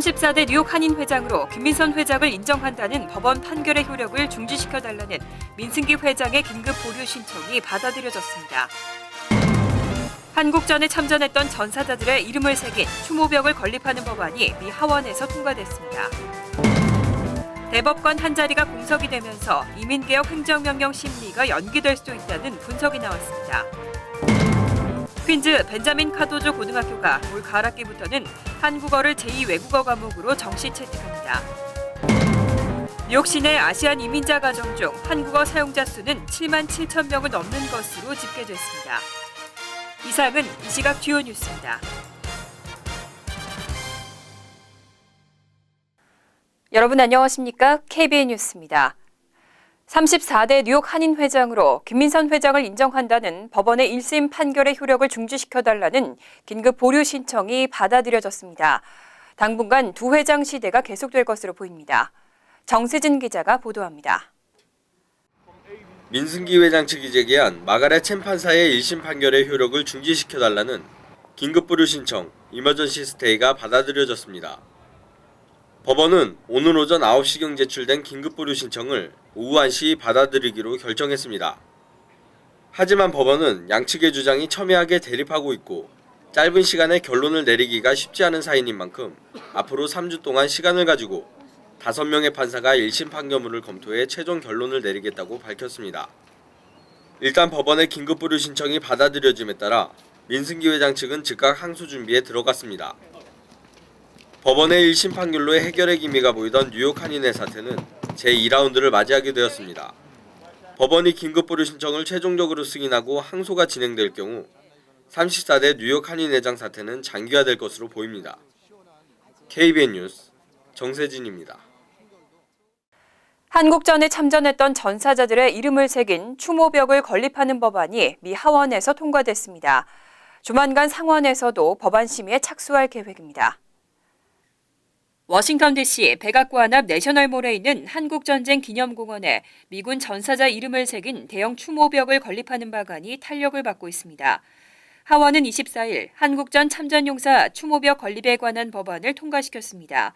34대 뉴욕 한인 회장으로 김민선 회장을 인정한다는 법원 판결의 효력을 중지시켜 달라는 민승기 회장의 긴급 보류 신청이 받아들여졌습니다. 한국전에 참전했던 전사자들의 이름을 새긴 추모벽을 건립하는 법안이 미 하원에서 통과됐습니다. 대법관 한 자리가 공석이 되면서 이민개혁 행정명령 심리가 연기될 수도 있다는 분석이 나왔습니다. 퀸즈 벤자민 카도조 고등학교가 올 가을학기부터는 한국어를 제2외국어 과목으로 정시 채택합니다. 뉴욕 시내 아시안 이민자 가정 중 한국어 사용자 수는 7만 7천 명을 넘는 것으로 집계됐습니다. 이상은 이 시각 주요 뉴스입니다. 여러분 안녕하십니까? KBN 뉴스입니다. 34대 뉴욕 한인 회장으로 김민선 회장을 인정한다는 법원의 1심 판결의 효력을 중지시켜달라는 긴급 보류 신청이 받아들여졌습니다. 당분간 두 회장 시대가 계속될 것으로 보입니다. 정세진 기자가 보도합니다. 민승기 회장 측이 제기한 마가렛 챔 판사의 1심 판결의 효력을 중지시켜달라는 긴급 보류 신청 이머전시 스테이가 받아들여졌습니다. 법원은 오늘 오전 9시경 제출된 긴급 보류 신청을 오후 1시 받아들이기로 결정했습니다. 하지만 법원은 양측의 주장이 첨예하게 대립하고 있고 짧은 시간에 결론을 내리기가 쉽지 않은 사인인 만큼 앞으로 3주 동안 시간을 가지고 5명의 판사가 1심 판결문을 검토해 최종 결론을 내리겠다고 밝혔습니다. 일단 법원의 긴급 보류 신청이 받아들여짐에 따라 민승기 회장 측은 즉각 항소 준비에 들어갔습니다. 법원의 1심 판결로의 해결의 기미가 보이던 뉴욕 한인의 사태는 제2라운드를 맞이하게 되었습니다. 법원이 긴급 보류 신청을 최종적으로 승인하고 항소가 진행될 경우 34대 뉴욕 한인회장 사태는 장기화될 것으로 보입니다. KBN 뉴스 정세진입니다. 한국전에 참전했던 전사자들의 이름을 새긴 추모벽을 건립하는 법안이 미 하원에서 통과됐습니다. 조만간 상원에서도 법안 심의에 착수할 계획입니다. 워싱턴 DC 백악관 앞 내셔널몰에 있는 한국전쟁 기념공원에 미군 전사자 이름을 새긴 대형 추모벽을 건립하는 방안이 탄력을 받고 있습니다. 하원은 24일 한국전 참전용사 추모벽 건립에 관한 법안을 통과시켰습니다.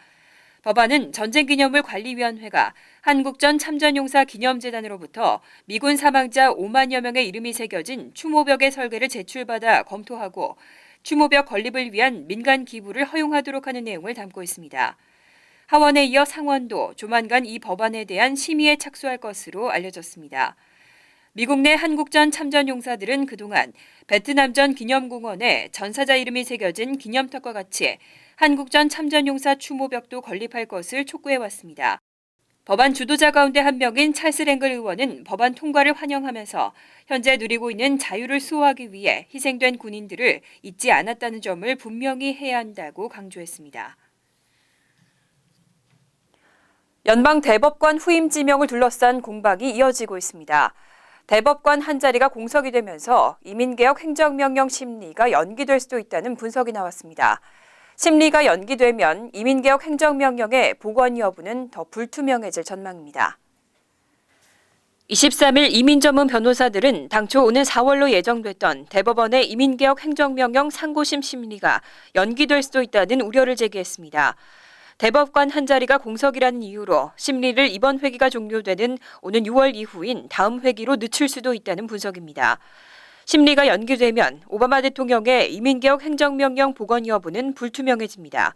법안은 전쟁기념물 관리위원회가 한국전 참전용사 기념재단으로부터 미군 사망자 5만여 명의 이름이 새겨진 추모벽의 설계를 제출받아 검토하고 추모벽 건립을 위한 민간 기부를 허용하도록 하는 내용을 담고 있습니다. 하원에 이어 상원도 조만간 이 법안에 대한 심의에 착수할 것으로 알려졌습니다. 미국 내 한국전 참전 용사들은 그동안 베트남전 기념공원에 전사자 이름이 새겨진 기념탑과 같이 한국전 참전 용사 추모벽도 건립할 것을 촉구해왔습니다. 법안 주도자 가운데 한 명인 찰스 랭글 의원은 법안 통과를 환영하면서 현재 누리고 있는 자유를 수호하기 위해 희생된 군인들을 잊지 않았다는 점을 분명히 해야 한다고 강조했습니다. 연방 대법관 후임 지명을 둘러싼 공방이 이어지고 있습니다. 대법관 한 자리가 공석이 되면서 이민개혁 행정명령 심리가 연기될 수도 있다는 분석이 나왔습니다. 심리가 연기되면 이민개혁 행정명령의 복원 여부는 더 불투명해질 전망입니다. 23일 이민 전문 변호사들은 당초 오는 4월로 예정됐던 대법원의 이민개혁 행정명령 상고심 심리가 연기될 수도 있다는 우려를 제기했습니다. 대법관 한 자리가 공석이라는 이유로 심리를 이번 회기가 종료되는 오는 6월 이후인 다음 회기로 늦출 수도 있다는 분석입니다. 심리가 연기되면 오바마 대통령의 이민개혁 행정명령 복원 여부는 불투명해집니다.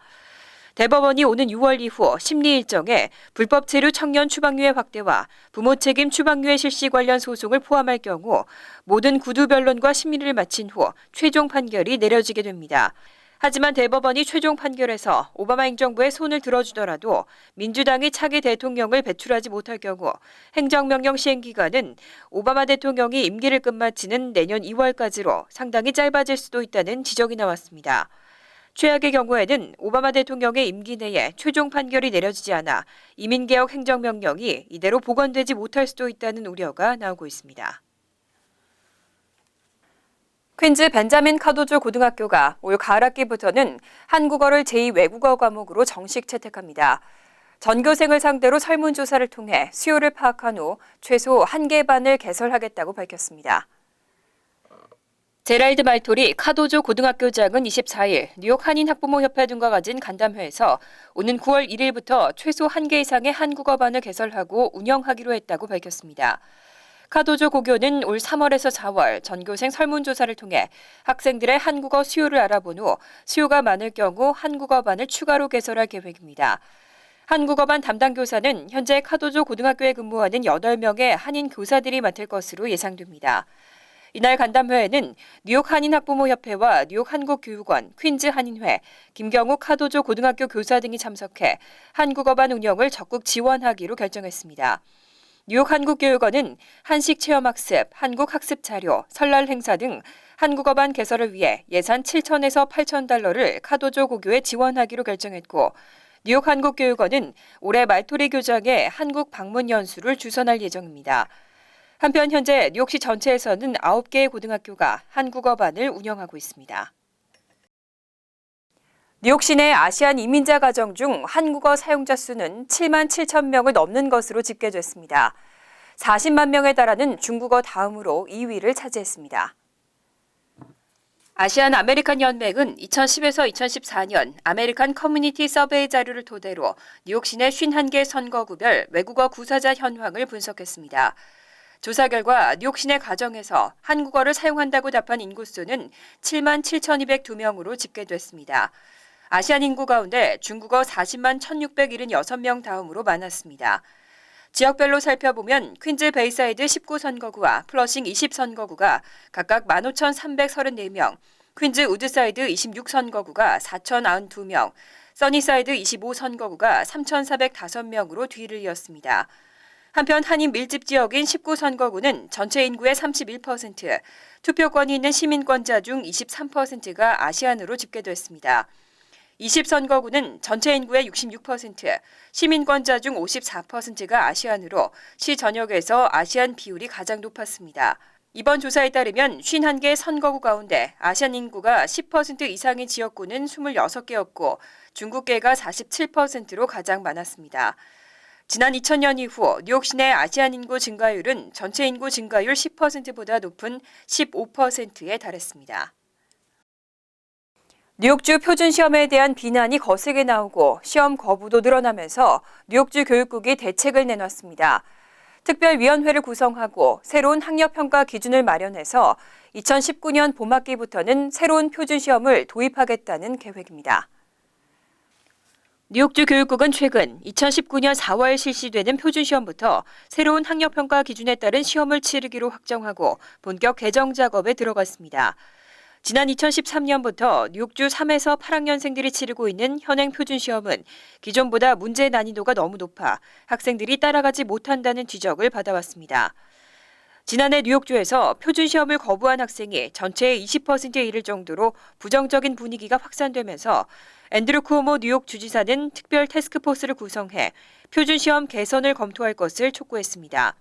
대법원이 오는 6월 이후 심리 일정에 불법 체류 청년 추방유예 확대와 부모 책임 추방유예 실시 관련 소송을 포함할 경우 모든 구두 변론과 심리를 마친 후 최종 판결이 내려지게 됩니다. 하지만 대법원이 최종 판결에서 오바마 행정부의 손을 들어주더라도 민주당이 차기 대통령을 배출하지 못할 경우 행정명령 시행 기간은 오바마 대통령이 임기를 끝마치는 내년 2월까지로 상당히 짧아질 수도 있다는 지적이 나왔습니다. 최악의 경우에는 오바마 대통령의 임기 내에 최종 판결이 내려지지 않아 이민개혁 행정명령이 이대로 복원되지 못할 수도 있다는 우려가 나오고 있습니다. 퀸즈 벤자민 카도조 고등학교가 올 가을학기부터는 한국어를 제2외국어 과목으로 정식 채택합니다. 전교생을 상대로 설문조사를 통해 수요를 파악한 후 최소 한 개 반을 개설하겠다고 밝혔습니다. 제랄드 말토리 카도조 고등학교장은 24일 뉴욕 한인 학부모 협회 등과 가진 간담회에서 오는 9월 1일부터 최소 1개 이상의 한국어반을 개설하고 운영하기로 했다고 밝혔습니다. 카도조 고교는 올 3월에서 4월 전교생 설문조사를 통해 학생들의 한국어 수요를 알아본 후 수요가 많을 경우 한국어반을 추가로 개설할 계획입니다. 한국어반 담당 교사는 현재 카도조 고등학교에 근무하는 8명의 한인 교사들이 맡을 것으로 예상됩니다. 이날 간담회에는 뉴욕 한인 학부모 협회와 뉴욕 한국 교육원, 퀸즈 한인회, 김경욱 카도조 고등학교 교사 등이 참석해 한국어반 운영을 적극 지원하기로 결정했습니다. 뉴욕 한국교육원은 한식 체험학습, 한국학습 자료, 설날 행사 등 한국어반 개설을 위해 예산 7천에서 8천 달러를 카도조 고교에 지원하기로 결정했고 뉴욕 한국교육원은 올해 말토리 교장의 한국 방문 연수를 주선할 예정입니다. 한편 현재 뉴욕시 전체에서는 9개의 고등학교가 한국어반을 운영하고 있습니다. 뉴욕 시내 아시안 이민자 가정 중 한국어 사용자 수는 7만 7천 명을 넘는 것으로 집계됐습니다. 40만 명에 달하는 중국어 다음으로 2위를 차지했습니다. 아시안 아메리칸 연맹은 2010에서 2014년 아메리칸 커뮤니티 서베이 자료를 토대로 뉴욕 시내 51개 선거구별 외국어 구사자 현황을 분석했습니다. 조사 결과 뉴욕 시내 가정에서 한국어를 사용한다고 답한 인구수는 7만 7,202명으로 집계됐습니다. 아시안 인구 가운데 중국어 40만 1,676명 다음으로 많았습니다. 지역별로 살펴보면 퀸즈 베이사이드 19선거구와 플러싱 20선거구가 각각 15,334명, 퀸즈 우드사이드 26선거구가 4,092명, 써니사이드 25선거구가 3,405명으로 뒤를 이었습니다. 한편 한인 밀집 지역인 19선거구는 전체 인구의 31%, 투표권이 있는 시민권자 중 23%가 아시안으로 집계됐습니다. 20선거구는 전체 인구의 66%, 시민권자 중 54%가 아시안으로 시 전역에서 아시안 비율이 가장 높았습니다. 이번 조사에 따르면 51개 선거구 가운데 아시안 인구가 10% 이상의 지역구는 26개였고 중국계가 47%로 가장 많았습니다. 지난 2000년 이후 뉴욕 시내 아시안 인구 증가율은 전체 인구 증가율 10%보다 높은 15%에 달했습니다. 뉴욕주 표준 시험에 대한 비난이 거세게 나오고 시험 거부도 늘어나면서 뉴욕주 교육국이 대책을 내놨습니다. 특별위원회를 구성하고 새로운 학력 평가 기준을 마련해서 2019년 봄학기부터는 새로운 표준 시험을 도입하겠다는 계획입니다. 뉴욕주 교육국은 최근 2019년 4월 실시되는 표준시험부터 새로운 학력평가 기준에 따른 시험을 치르기로 확정하고 본격 개정 작업에 들어갔습니다. 지난 2013년부터 뉴욕주 3에서 8학년생들이 치르고 있는 현행 표준 시험은 기존보다 문제 난이도가 너무 높아 학생들이 따라가지 못한다는 지적을 받아왔습니다. 지난해 뉴욕주에서 표준 시험을 거부한 학생이 전체의 20%에 이를 정도로 부정적인 분위기가 확산되면서 앤드루 쿠오모 뉴욕 주지사는 특별 태스크포스를 구성해 표준 시험 개선을 검토할 것을 촉구했습니다.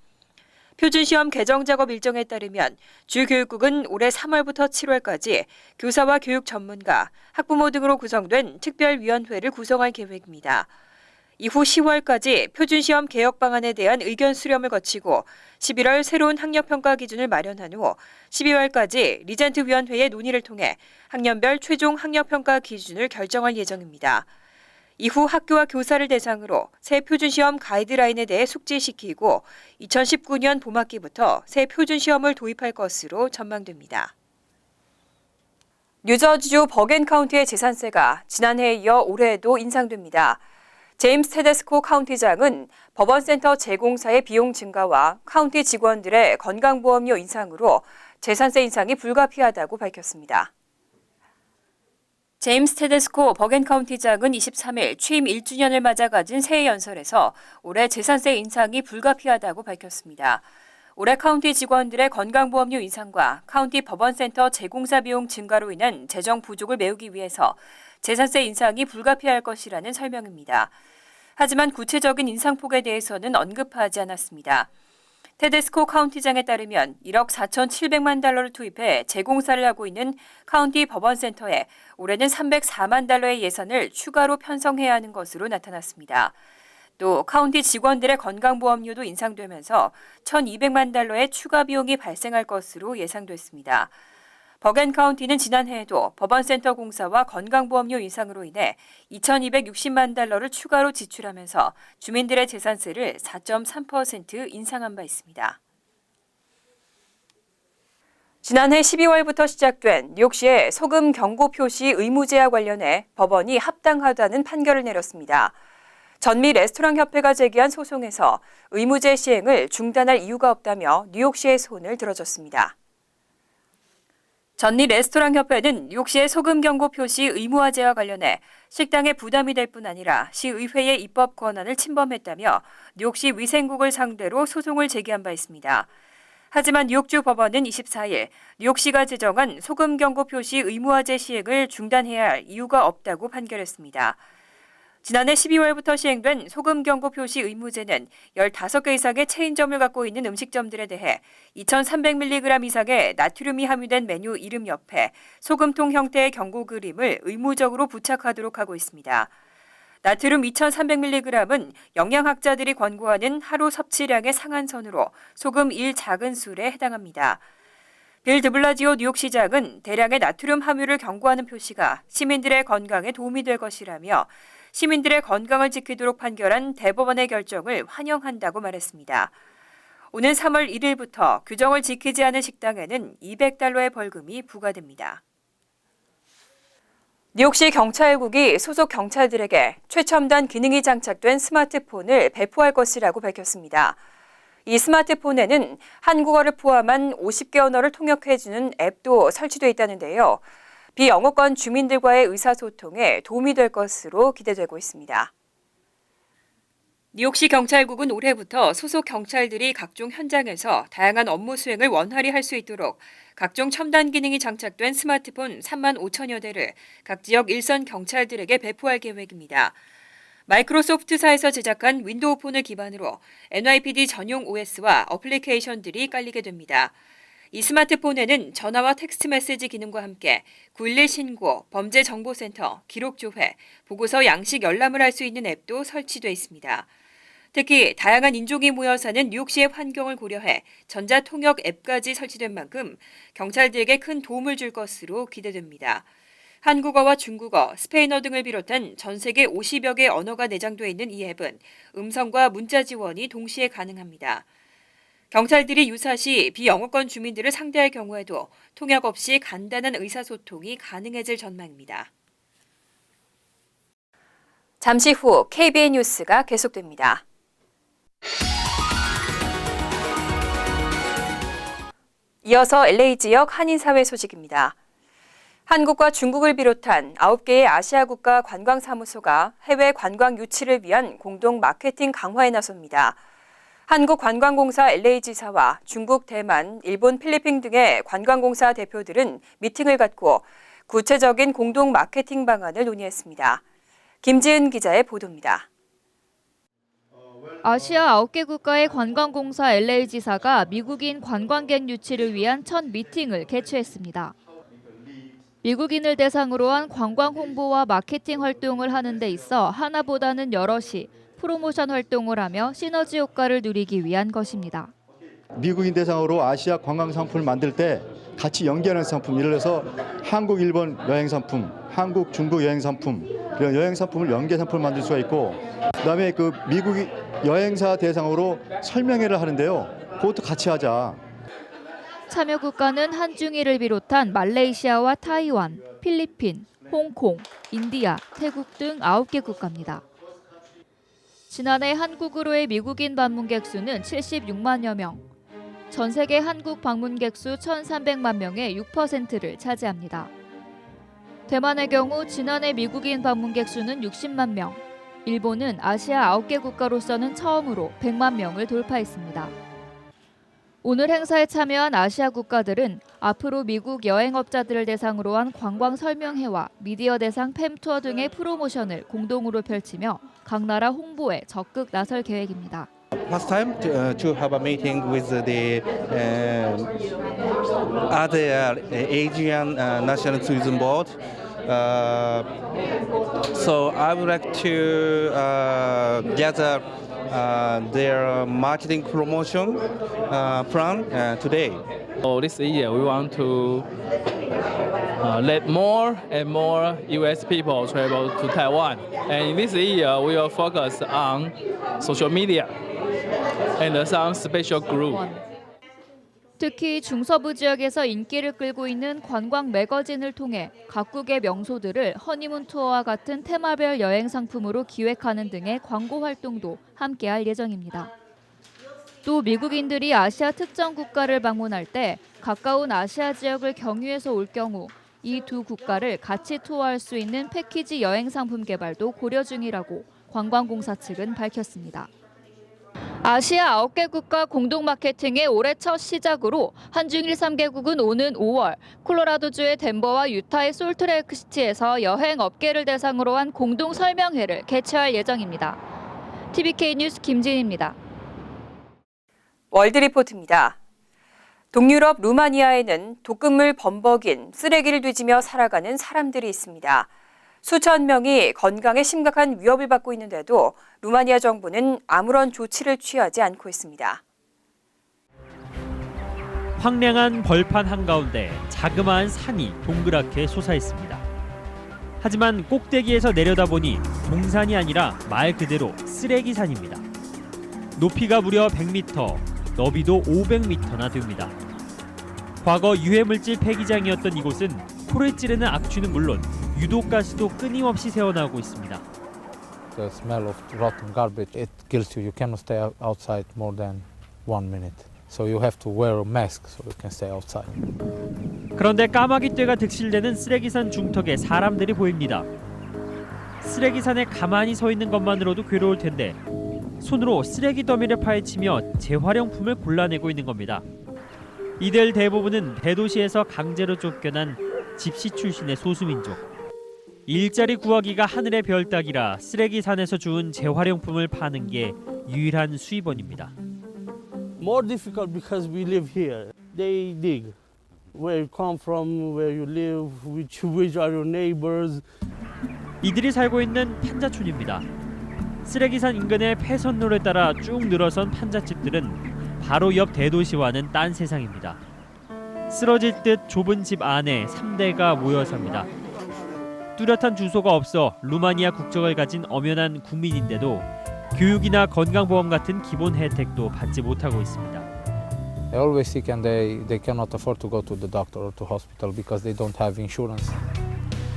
표준시험 개정 작업 일정에 따르면 주교육국은 올해 3월부터 7월까지 교사와 교육 전문가, 학부모 등으로 구성된 특별위원회를 구성할 계획입니다. 이후 10월까지 표준시험 개혁 방안에 대한 의견 수렴을 거치고 11월 새로운 학력평가 기준을 마련한 후 12월까지 리젠트 위원회의 논의를 통해 학년별 최종 학력평가 기준을 결정할 예정입니다. 이후 학교와 교사를 대상으로 새 표준시험 가이드라인에 대해 숙지시키고 2019년 봄학기부터 새 표준시험을 도입할 것으로 전망됩니다. 뉴저지주 버겐 카운티의 재산세가 지난해에 이어 올해에도 인상됩니다. 제임스 테데스코 카운티장은 법원센터 재공사의 비용 증가와 카운티 직원들의 건강보험료 인상으로 재산세 인상이 불가피하다고 밝혔습니다. 제임스 테데스코 버겐 카운티장은 23일 취임 1주년을 맞아 가진 새해 연설에서 올해 재산세 인상이 불가피하다고 밝혔습니다. 올해 카운티 직원들의 건강보험료 인상과 카운티 법원센터 재공사 비용 증가로 인한 재정 부족을 메우기 위해서 재산세 인상이 불가피할 것이라는 설명입니다. 하지만 구체적인 인상폭에 대해서는 언급하지 않았습니다. 테데스코 카운티장에 따르면 1억 4,700만 달러를 투입해 재공사를 하고 있는 카운티 법원센터에 올해는 304만 달러의 예산을 추가로 편성해야 하는 것으로 나타났습니다. 또 카운티 직원들의 건강보험료도 인상되면서 1,200만 달러의 추가 비용이 발생할 것으로 예상됐습니다. 버겐 카운티는 지난해에도 법원센터 공사와 건강보험료 인상으로 인해 2,260만 달러를 추가로 지출하면서 주민들의 재산세를 4.3% 인상한 바 있습니다. 지난해 12월부터 시작된 뉴욕시의 소금 경고 표시 의무제와 관련해 법원이 합당하다는 판결을 내렸습니다. 전미 레스토랑 협회가 제기한 소송에서 의무제 시행을 중단할 이유가 없다며 뉴욕시의 손을 들어줬습니다. 전리 레스토랑 협회는 뉴욕시의 소금 경고 표시 의무화제와 관련해 식당에 부담이 될 뿐 아니라 시의회의 입법 권한을 침범했다며 뉴욕시 위생국을 상대로 소송을 제기한 바 있습니다. 하지만 뉴욕주 법원은 24일 뉴욕시가 제정한 소금 경고 표시 의무화제 시행을 중단해야 할 이유가 없다고 판결했습니다. 지난해 12월부터 시행된 소금 경고 표시 의무제는 15개 이상의 체인점을 갖고 있는 음식점들에 대해 2,300mg 이상의 나트륨이 함유된 메뉴 이름 옆에 소금통 형태의 경고 그림을 의무적으로 부착하도록 하고 있습니다. 나트륨 2,300mg은 영양학자들이 권고하는 하루 섭취량의 상한선으로 소금 1 작은 술에 해당합니다. 빌 드블라지오 뉴욕시장은 대량의 나트륨 함유를 경고하는 표시가 시민들의 건강에 도움이 될 것이라며 시민들의 건강을 지키도록 판결한 대법원의 결정을 환영한다고 말했습니다. 오는 3월 1일부터 규정을 지키지 않은 식당에는 200달러의 벌금이 부과됩니다. 뉴욕시 경찰국이 소속 경찰들에게 최첨단 기능이 장착된 스마트폰을 배포할 것이라고 밝혔습니다. 이 스마트폰에는 한국어를 포함한 50개 언어를 통역해주는 앱도 설치되어 있다는데요. 비영어권 주민들과의 의사소통에 도움이 될 것으로 기대되고 있습니다. 뉴욕시 경찰국은 올해부터 소속 경찰들이 각종 현장에서 다양한 업무 수행을 원활히 할 수 있도록 각종 첨단 기능이 장착된 스마트폰 3만 5천여 대를 각 지역 일선 경찰들에게 배포할 계획입니다. 마이크로소프트사에서 제작한 윈도우 폰을 기반으로 NYPD 전용 OS와 어플리케이션들이 깔리게 됩니다. 이 스마트폰에는 전화와 텍스트 메시지 기능과 함께 911 신고, 범죄 정보센터, 기록 조회, 보고서 양식 열람을 할 수 있는 앱도 설치돼 있습니다. 특히 다양한 인종이 모여 사는 뉴욕시의 환경을 고려해 전자통역 앱까지 설치된 만큼 경찰들에게 큰 도움을 줄 것으로 기대됩니다. 한국어와 중국어, 스페인어 등을 비롯한 전 세계 50여 개 언어가 내장돼 있는 이 앱은 음성과 문자 지원이 동시에 가능합니다. 경찰들이 유사시 비영어권 주민들을 상대할 경우에도 통역 없이 간단한 의사소통이 가능해질 전망입니다. 잠시 후 KBN 뉴스가 계속됩니다. 이어서 LA 지역 한인사회 소식입니다. 한국과 중국을 비롯한 9개의 아시아 국가 관광사무소가 해외 관광 유치를 위한 공동 마케팅 강화에 나섭니다. 한국관광공사 LA지사와 중국, 대만, 일본, 필리핀 등의 관광공사 대표들은 미팅을 갖고 구체적인 공동 마케팅 방안을 논의했습니다. 김지은 기자의 보도입니다. 아시아 9개 국가의 관광공사 LA지사가 미국인 관광객 유치를 위한 첫 미팅을 개최했습니다. 미국인을 대상으로 한 관광 홍보와 마케팅 활동을 하는 데 있어 하나보다는 여럿이 프로모션 활동을 하며 시너지 효과를 누리기 위한 것입니다. 미국인 대상으로 아시아 관광 상품을 만들 때 같이 연계하는 상품, 예를 들어서 한국, 일본 여행 상품, 한국, 중국 여행 상품 이런 여행 상품을 연계 상품을 만들 수가 있고 그다음에 그 미국 여행사 대상으로 설명회를 하는데요. 그것도 같이 하자. 참여 국가는 한중일을 비롯한 말레이시아와 타이완, 필리핀, 홍콩, 인디아, 태국 등 9개 국가입니다. 지난해 한국으로의 미국인 방문객 수는 76만여 명. 전 세계 한국 방문객 수 1,300만 명의 6%를 차지합니다. 대만의 경우 지난해 미국인 방문객 수는 60만 명. 일본은 아시아 9개 국가로서는 처음으로 100만 명을 돌파했습니다. 오늘 행사에 참여한 아시아 국가들은 앞으로 미국 여행업자들을 대상으로 한 관광 설명회와 미디어 대상 팸투어 등의 프로모션을 공동으로 펼치며 각 나라 홍보에 적극 나설 계획입니다. Last time to, uh, to have a meeting with the uh, other uh, Asian uh, National Tourism Board. Uh, so I would like to uh, gather uh, their marketing promotion uh, plan uh, today. So this year we want to uh, let more and more U.S. people travel to Taiwan. And this year, we will focus on social media and some special group. 특히 중서부 지역에서 인기를 끌고 있는 관광 매거진을 통해 각국의 명소들을 허니문 투어와 같은 테마별 여행 상품으로 기획하는 등의 광고 활동도 함께할 예정입니다. 또 미국인들이 아시아 특정 국가를 방문할 때 가까운 아시아 지역을 경유해서 올 경우 이 두 국가를 같이 투어할 수 있는 패키지 여행 상품 개발도 고려 중이라고 관광공사 측은 밝혔습니다. 아시아 9개 국가 공동 마케팅의 올해 첫 시작으로 한중일 3개국은 오는 5월 콜로라도주의 덴버와 유타의 솔트레이크 시티에서 여행 업계를 대상으로 한 공동 설명회를 개최할 예정입니다. TBK 뉴스 김진입니다. 월드 리포트입니다. 동유럽 루마니아에는 독극물 범벅인 쓰레기를 뒤지며 살아가는 사람들이 있습니다. 수천 명이 건강에 심각한 위협을 받고 있는데도 루마니아 정부는 아무런 조치를 취하지 않고 있습니다. 황량한 벌판 한가운데 자그마한 산이 동그랗게 솟아 있습니다. 하지만 꼭대기에서 내려다보니 동산이 아니라 말 그대로 쓰레기 산입니다. 높이가 무려 100m, 너비도 500m나 됩니다. 과거 유해물질 폐기장이었던 이곳은 코를 찌르는 악취는 물론 유독 가스도 끊임없이 새어나오고 있습니다. the smell of rotten garbage it kills you you cannot stay out- outside more than one minute so you have to wear a mask so you can stay outside 그런데 까마귀 떼가 득실되는 쓰레기산 중턱에 사람들이 보입니다. 쓰레기산에 가만히 서 있는 것만으로도 괴로울 텐데 손으로 쓰레기 더미를 파헤치며 재활용품을 골라내고 있는 겁니다. 이들 대부분은 대도시에서 강제로 쫓겨난 집시 출신의 소수민족. 일자리 구하기가 하늘의 별 따기라 쓰레기 산에서 주운 재활용품을 파는 게 유일한 수입원입니다. more difficult because we live here. They dig where you come from, where you live, which which are your neighbors. 이들이 살고 있는 판자촌입니다. 쓰레기산 인근의 폐선로를 따라 쭉 늘어선 판자집들은 바로 옆 대도시와는 딴 세상입니다. 쓰러질 듯 좁은 집 안에 3대가 모여 삽니다. 뚜렷한 주소가 없어 루마니아 국적을 가진 엄연한 국민인데도 교육이나 건강보험 같은 기본 혜택도 받지 못하고 있습니다. they're always sick and they, they cannot afford to go to the doctor or to hospital because they don't have insurance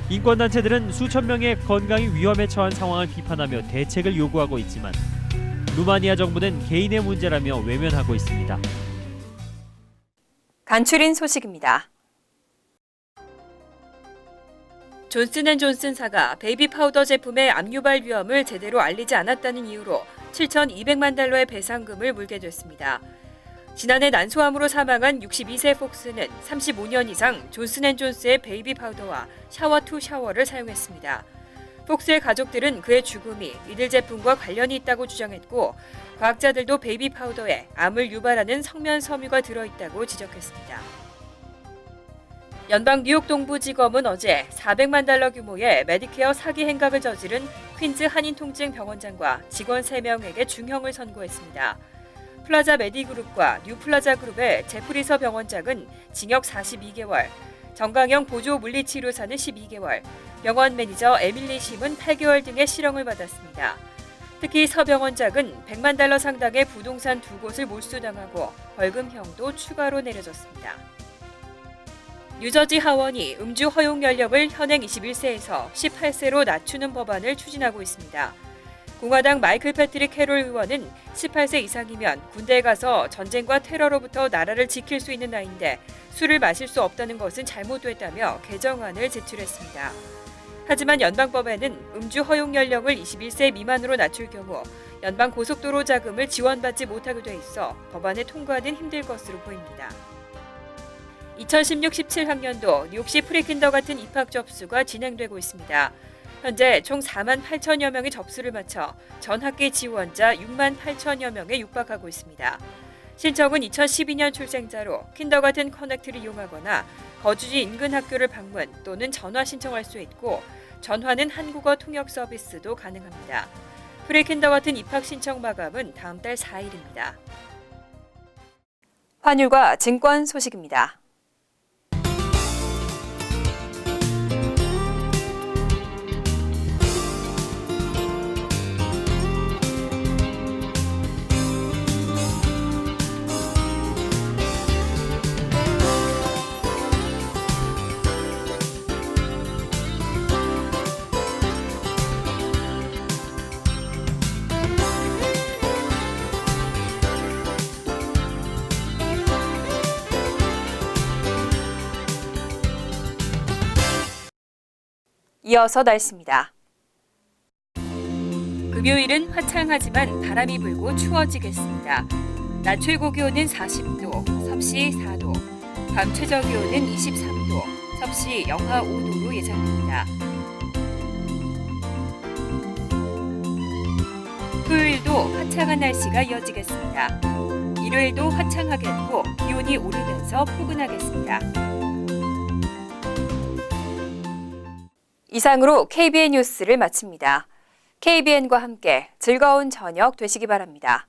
인권단체들은 수천 명의 건강이 위험에 처한 상황을 비판하며 대책을 요구하고 있지만 루마니아 정부는 개인의 문제라며 외면하고 있습니다. 간추린 소식입니다. 존슨앤존슨사가 베이비 파우더 제품의 압유발 위험을 제대로 알리지 않았다는 이유로 7,200만 달러의 배상금을 물게 됐습니다. 지난해 난소암으로 사망한 62세 폭스는 35년 이상 존슨앤존스의 베이비 파우더와 샤워2 샤워를 사용했습니다. 폭스의 가족들은 그의 죽음이 이들 제품과 관련이 있다고 주장했고 과학자들도 베이비 파우더에 암을 유발하는 성면 섬유가 들어있다고 지적했습니다. 연방 뉴욕 동부지검은 어제 400만 달러 규모의 메디케어 사기 행각을 저지른 퀸즈 한인통증병원장과 직원 3명에게 중형을 선고했습니다. 플라자 메디그룹과 뉴플라자 그룹의 제프리서 병원장은 징역 42개월, 정강영 보조 물리치료사는 12개월, 병원 매니저 에밀리 심은 8개월 등의 실형을 받았습니다. 특히 서 병원장은 100만 달러 상당의 부동산 두 곳을 몰수당하고 벌금형도 추가로 내려졌습니다. 뉴저지 하원이 음주 허용 연령을 현행 21세에서 18세로 낮추는 법안을 추진하고 있습니다. 공화당 마이클 패트릭 캐롤 의원은 18세 이상이면 군대에 가서 전쟁과 테러로부터 나라를 지킬 수 있는 나이인데 술을 마실 수 없다는 것은 잘못됐다며 개정안을 제출했습니다. 하지만 연방법에는 음주 허용 연령을 21세 미만으로 낮출 경우 연방 고속도로 자금을 지원받지 못하게 돼 있어 법안의 통과는 힘들 것으로 보입니다. 2016-17 학년도 뉴욕시 프리킨더 같은 입학 접수가 진행되고 있습니다. 현재 총 4만 8천여 명이 접수를 마쳐 전 학기 지원자 6만 8천여 명에 육박하고 있습니다. 신청은 2012년 출생자로 킨더가든 커넥트를 이용하거나 거주지 인근 학교를 방문 또는 전화 신청할 수 있고 전화는 한국어 통역 서비스도 가능합니다. 프리킨더가든 입학 신청 마감은 다음 달 4일입니다. 환율과 증권 소식입니다. 이어서 날씨입니다. 금요일은 화창하지만 바람이 불고 추워지겠습니다. 낮 최고 기온은 40도, 섭씨 4도, 밤 최저 기온은 23도, 섭씨 영하 5도로 예상됩니다. 토요일도 화창한 날씨가 이어지겠습니다. 일요일도 화창하겠고 기온이 오르면서 포근하겠습니다. 이상으로 KBN 뉴스를 마칩니다. KBN과 함께 즐거운 저녁 되시기 바랍니다.